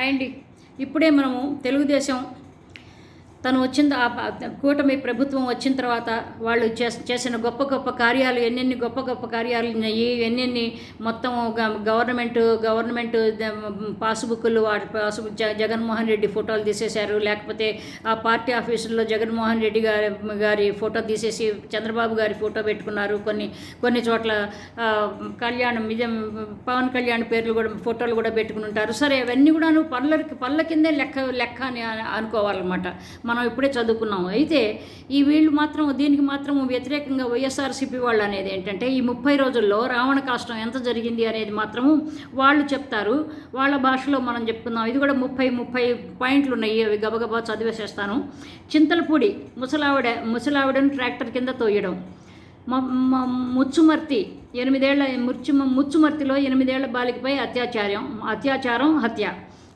And ఇప్పుడే మనము తెలుగుదేశం తను వచ్చిన ఆ కూటమి ప్రభుత్వం వచ్చిన తర్వాత వాళ్ళు చేస్- చేసిన గొప్ప గొప్ప కార్యాలు ఎన్నెన్ని గొప్ప గొప్ప కార్యాలు ఉన్నాయి ఎన్నెన్ని మొత్తం గవర్నమెంట్ గవర్నమెంట్ పాస్బుక్లు వాటి పాస్బుక్ జ- జగన్మోహన్ రెడ్డి ఫోటోలు తీసేశారు. లేకపోతే ఆ పార్టీ ఆఫీసుల్లో జగన్మోహన్ రెడ్డి గారి గారి ఫోటో తీసేసి చంద్రబాబు గారి ఫోటో పెట్టుకున్నారు. కొన్ని కొన్ని చోట్ల కళ్యాణం నిజం పవన్ కళ్యాణ్ పేర్లు కూడా ఫోటోలు కూడా పెట్టుకుని ఉంటారు. సరే అవన్నీ కూడాను పళ్ళ పళ్ళ కిందే లెక్క లెక్క అని అనుకోవాలన్నమాట. మనం ఇప్పుడే చదువుకున్నాం అయితే ఈ వీళ్ళు మాత్రం దీనికి మాత్రం వ్యతిరేకంగా వైఎస్ఆర్సీపీ వాళ్ళు అనేది ఏంటంటే ఈ ముప్పై రోజుల్లో రావణ కాష్టం ఎంత జరిగింది అనేది మాత్రము వాళ్ళు చెప్తారు. వాళ్ళ భాషలో మనం చెప్పుకుందాం. ఇది కూడా ముప్పై ముప్పై పాయింట్లు ఉన్నాయి. అవి గబగబా చదివేసేస్తాను. చింతలపూడి ముసలావిడ ముసలావిడను ట్రాక్టర్ కింద తోయడం. ముచ్చుమర్తి ఎనిమిదేళ్ళ ముచ్చు ముచ్చుమర్తిలో ఎనిమిదేళ్ళ బాలికపై అత్యాచారం అత్యాచారం హత్య.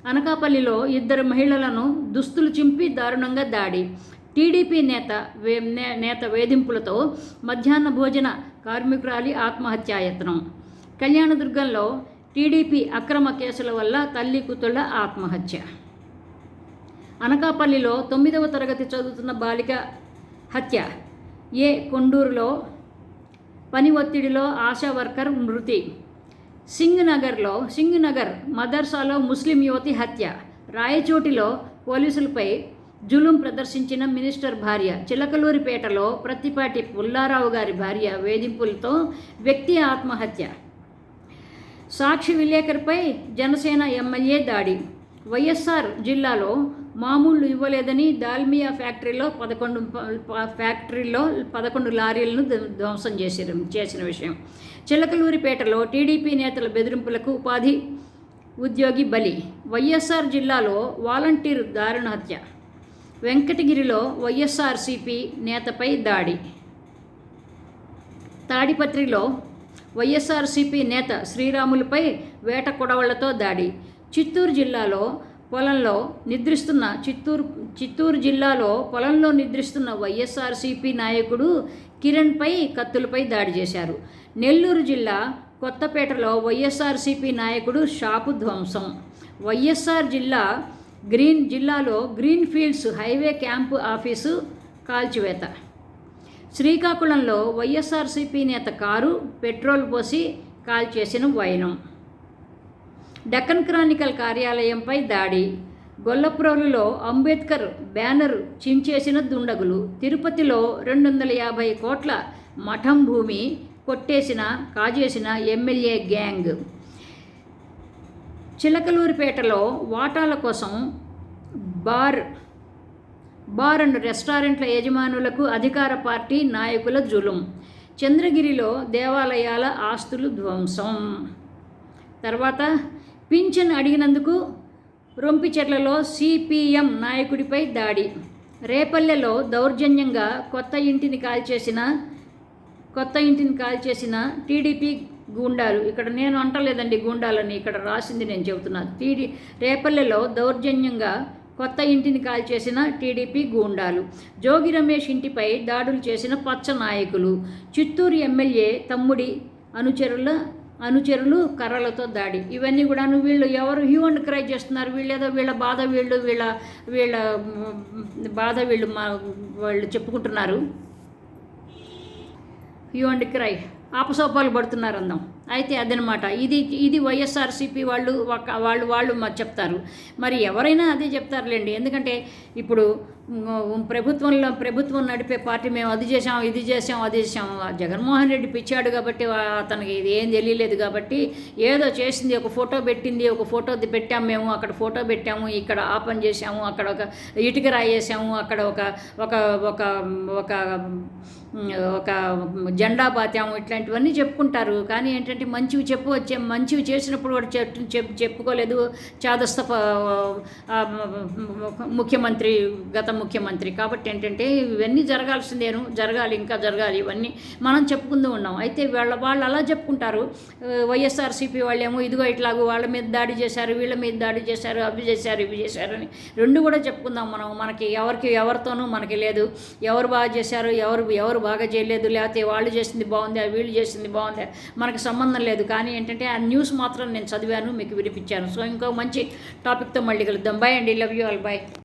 అనకాపల్లిలో ఇద్దరు మహిళలను దుస్తులు చింపి దారుణంగా దాడి. టీడీపీ నేత వే నే- నేత వేధింపులతో మధ్యాహ్న భోజన కార్మికురాలి ఆత్మహత్యాయత్నం కళ్యాణదుర్గంలో టీడీపీ అక్రమ కేసుల వల్ల తల్లి కూతుళ్ళ ఆత్మహత్య. అనకాపల్లిలో తొమ్మిదవ తరగతి చదువుతున్న బాలిక హత్య. ఏ కొండూరులో పని ఒత్తిడిలో ఆశా వర్కర్ మృతి. సింగ్ నగర్లో సింగ్ నగర్ మదర్సాలో ముస్లిం యువతి హత్య. రాయచోటిలో పోలీసులపై జులుం ప్రదర్శించిన మినిస్టర్ భార్య. చిలకలూరిపేటలో ప్రత్తిపాటి పుల్లారావు గారి భార్య వేధింపులతో వ్యక్తి ఆత్మహత్య. సాక్షి విలేకరిపై జనసేన ఎమ్మెల్యే దాడి. వైఎస్ఆర్ జిల్లాలో మామూలు ఇవ్వలేదని దాల్మియా ఫ్యాక్టరీలో పదకొండు ఫ్యాక్టరీలో పదకొండు లారీలను ధ్వంసం చేసిన చేసిన విషయం. చిలకలూరిపేటలో టీడీపీ నేతల బెదిరింపులకు ఉపాధి ఉద్యోగి బలి. వైఎస్ఆర్ జిల్లాలో వాలంటీర్ దారుణ హత్య. వెంకటగిరిలో వైఎస్ఆర్సీపీ నేతపై దాడి. తాడిపత్రిలో వైఎస్ఆర్సీపీ నేత శ్రీరాములపై వేట కొడవళ్ళతో దాడి. చిత్తూరు జిల్లాలో పొలంలో నిద్రిస్తున్న చిత్తూరు చిత్తూరు జిల్లాలో పొలంలో నిద్రిస్తున్న వైఎస్ఆర్సీపీ నాయకుడు కిరణ్పై కత్తులపై దాడి చేశారు. నెల్లూరు జిల్లా కొత్తపేటలో వైఎస్ఆర్సీపీ నాయకుడు షాపు ధ్వంసం. వైఎస్ఆర్ జిల్లా గ్రీన్ జిల్లాలో green fields highway camp office కాల్చివేత. శ్రీకాకుళంలో వైఎస్ఆర్సీపీ నేత కారు పెట్రోల్ పోసి కాల్చేసిన వైనం. డక్కన్ క్రానికల్ కార్యాలయంపై దాడి. గొల్లప్రోలులో అంబేద్కర్ బ్యానర్ చించేసిన దుండగులు. తిరుపతిలో రెండు వందల యాభై కోట్ల మఠం భూమి కొట్టేసిన కాజేసిన ఎమ్మెల్యే గ్యాంగ్. చిలకలూరిపేటలో వాటాల కోసం బార్ బార్ అండ్ రెస్టారెంట్ల యజమానులకు అధికార పార్టీ నాయకుల జులుం. చంద్రగిరిలో దేవాలయాల ఆస్తులు ధ్వంసం. తర్వాత పింఛన్ అడిగినందుకు రొంపిచెట్లలో సిపిఎం నాయకుడిపై దాడి. రేపల్లెలో దౌర్జన్యంగా కొత్త ఇంటిని కాల్చేసిన కొత్త ఇంటిని కాల్చేసిన టీడీపీ గూండాలు. ఇక్కడ నేను అంటలేదండి గూండాలని ఇక్కడ రాసింది నేను చెబుతున్నా. టీడీ రేపల్లెలో దౌర్జన్యంగా కొత్త ఇంటిని కాల్చేసిన టీడీపీ గూండాలు. జోగి రమేష్ ఇంటిపై దాడులు చేసిన పచ్చ నాయకులు. చిత్తూరు ఎమ్మెల్యే తమ్ముడి అనుచరుల అనుచరులు కర్రలతో దాడి. ఇవన్నీ కూడాను వీళ్ళు ఎవరు హ్యూ అండ్ క్రై చేస్తున్నారు? వీళ్ళేదో వీళ్ళ బాధ వీళ్ళు వీళ్ళ వీళ్ళ బాధ వీళ్ళు మా వాళ్ళు చెప్పుకుంటున్నారు. Hue and cry. ఆపసోపాలు పడుతున్నారు అందాం. అయితే అదనమాట. ఇది ఇది వైఎస్ఆర్సీపీ వాళ్ళు వాళ్ళు వాళ్ళు చెప్తారు. మరి ఎవరైనా అదే చెప్తారులేండి. ఎందుకంటే ఇప్పుడు ప్రభుత్వంలో ప్రభుత్వం నడిపే పార్టీ మేము అది చేసాం ఇది చేసాం అది చేసాం జగన్మోహన్ రెడ్డి పిచ్చాడు కాబట్టి అతనికి ఇది ఏం తెలియలేదు కాబట్టి ఏదో చేసింది ఒక ఫోటో పెట్టింది ఒక ఫోటో పెట్టాము మేము అక్కడ ఫోటో పెట్టాము ఇక్కడ ఆ పని చేసాము అక్కడ ఒక ఇటుక రాయేసాము అక్కడ ఒక ఒక ఒక ఒక ఒక జెండా బాత్యాము ఇట్లాంటివన్నీ చెప్పుకుంటారు. కానీ ఏంటంటే మంచివి చెప్పు వచ్చే మంచివి చేసినప్పుడు వాడు చెప్ చెప్ చెప్పుకోలేదు. చాదస్త ముఖ్యమంత్రి గత ముఖ్యమంత్రి. కాబట్టి ఏంటంటే ఇవన్నీ జరగాల్సిందేను జరగాలి ఇంకా జరగాలి ఇవన్నీ మనం చెప్పుకుంటూ ఉన్నాం. అయితే వాళ్ళ వాళ్ళు అలా చెప్పుకుంటారు. వైఎస్ఆర్సీపీ వాళ్ళేమో ఇదిగో ఇట్లాగో వాళ్ళ మీద దాడి చేశారు వీళ్ళ మీద దాడి చేశారు అవి చేశారు ఇవి చేశారు అని రెండు కూడా చెప్పుకుందాం మనం. మనకి ఎవరికి ఎవరితోనూ మనకి లేదు. ఎవరు బాగా చేశారు ఎవరు ఎవరు బాగా చేయలేదు లేకపోతే వాళ్ళు చేసింది బాగుంది వీళ్ళు చేసింది బాగుంది మనకి సంబంధం లేదు. కానీ ఏంటంటే ఆ న్యూస్ మాత్రం నేను చదివాను మీకు వినిపించాను. సో ఇంకో మంచి టాపిక్తో మళ్ళీ కలుద్దాం. బాయ్ అండి. Love you all. బాయ్